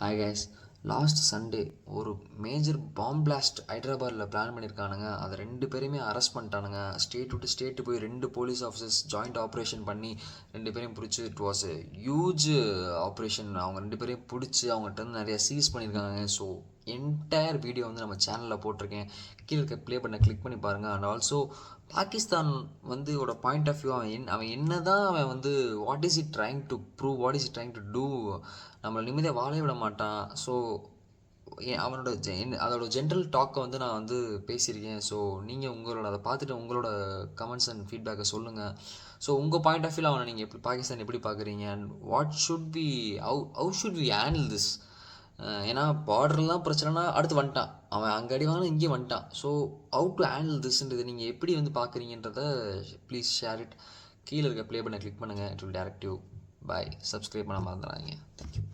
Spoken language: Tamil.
ஹாய் கைஸ் லாஸ்ட் சண்டே ஒரு மேஜர் பாம் பிளாஸ்ட் ஹைதராபாத்தில் பிளான் பண்ணியிருக்கானுங்க அதை ரெண்டு பேரையுமே அரெஸ்ட் பண்ணிட்டானுங்க. ஸ்டேட் விட்டு ஸ்டேட்டு போய் ரெண்டு போலீஸ் ஆஃபீஸர்ஸ் ஜாயிண்ட் ஆப்ரேஷன் பண்ணி ரெண்டு பேரையும் பிடிச்சி இட் வாஸ் ஹியூஜ் ஆப்ரேஷன் அவங்க ரெண்டு பேரையும் பிடிச்சி அவங்ககிட்ட இருந்து நிறைய சீஸ் பண்ணியிருக்காங்க ஸோ என்டையர் வீடியோ வந்து நம்ம சேனலில் போட்டிருக்கேன். கீழே இருக்க ப்ளே பண்ண கிளிக் பண்ணி பாருங்கள் அண்ட் ஆல்சோ பாகிஸ்தான் வந்து இதோட பாயிண்ட் ஆஃப் வியூ அவன் என் அவன் என்ன தான் அவன் வந்து what is he trying to prove what is it trying to do நம்மளை நிம்மதியாக வாழவே விட மாட்டான். ஸோ அவனோட என்ன- அதோட ஜென்ரல் டாக்கை வந்து நான் வந்து பேசியிருக்கேன். ஸோ நீங்கள் உங்களோட அதை பார்த்துட்டு உங்களோட கமெண்ட்ஸ் அண்ட் ஃபீட்பேக்கை சொல்லுங்கள் ஸோ உங்கள் பாயிண்ட் ஆஃப் வியூவில் அவனை நீங்கள் எப்படி பாகிஸ்தான் எப்படி பார்க்குறீங்க? And what should be how how should we handle this ஏன்னா பார்டர்லாம் பிரச்சனைனா அடுத்து வந்துட்டான். அவன் அங்கே அடி வாங்கினா இங்கே வந்துட்டான். ஸோ ஹவு டு ஹேண்டில் திஸ்ன்றது நீங்கள் எப்படி வந்து பார்க்குறீங்கன்றத ப்ளீஸ் ஷேர் இட் கீழே இருக்க ப்ளே பண்ண கிளிக் பண்ணுங்கள் it will directive by subscribe பண்ண மறந்துடாதீங்க. Thank you